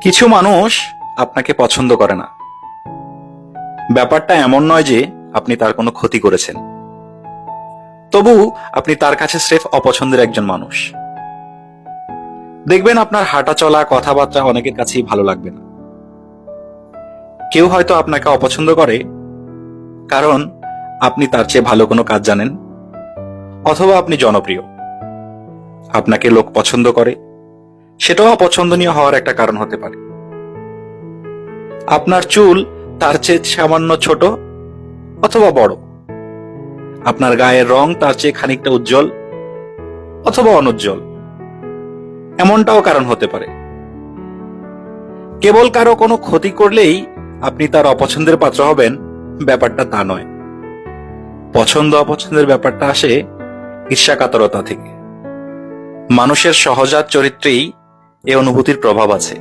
কিছু মানুষ আপনাকে পছন্দ করে না। ব্যাপারটা এমন নয় যে আপনি তার কোনো ক্ষতি করেছেন। তবু আপনি তার কাছে স্রেফ অপছন্দের একজন মানুষ। দেখবেন আপনার হাঁটা চলা কথাবার্তা অনেকের কাছেই ভালো লাগবে না। কেউ হয়তো আপনাকে অপছন্দ করে, কারণ আপনি তার চেয়ে ভালো কোনো কাজ জানেন, অথবা আপনি জনপ্রিয়। আপনাকে লোক পছন্দ করে সেটাও অপছন্দনীয় হওয়ার একটা কারণ হতে পারে। আপনার চুল তার চেয়ে সামান্য ছোট অথবা বড়। আপনার গায়ের রং তার চেয়ে খানিকটা উজ্জ্বল অথবা অনুজ্জ্বল। এমনটাও কারণ হতে পারে। কেবল কারও কোনো ক্ষতি করলেই আপনি তার অপছন্দের পাত্র হবেন, ব্যাপারটা তা নয়। পছন্দ অপছন্দের ব্যাপারটা আসে ঈর্ষাকাতরতা থেকে। মানুষের সহজাত চরিত্রেই এ অনুভূতির প্রভাব আছে।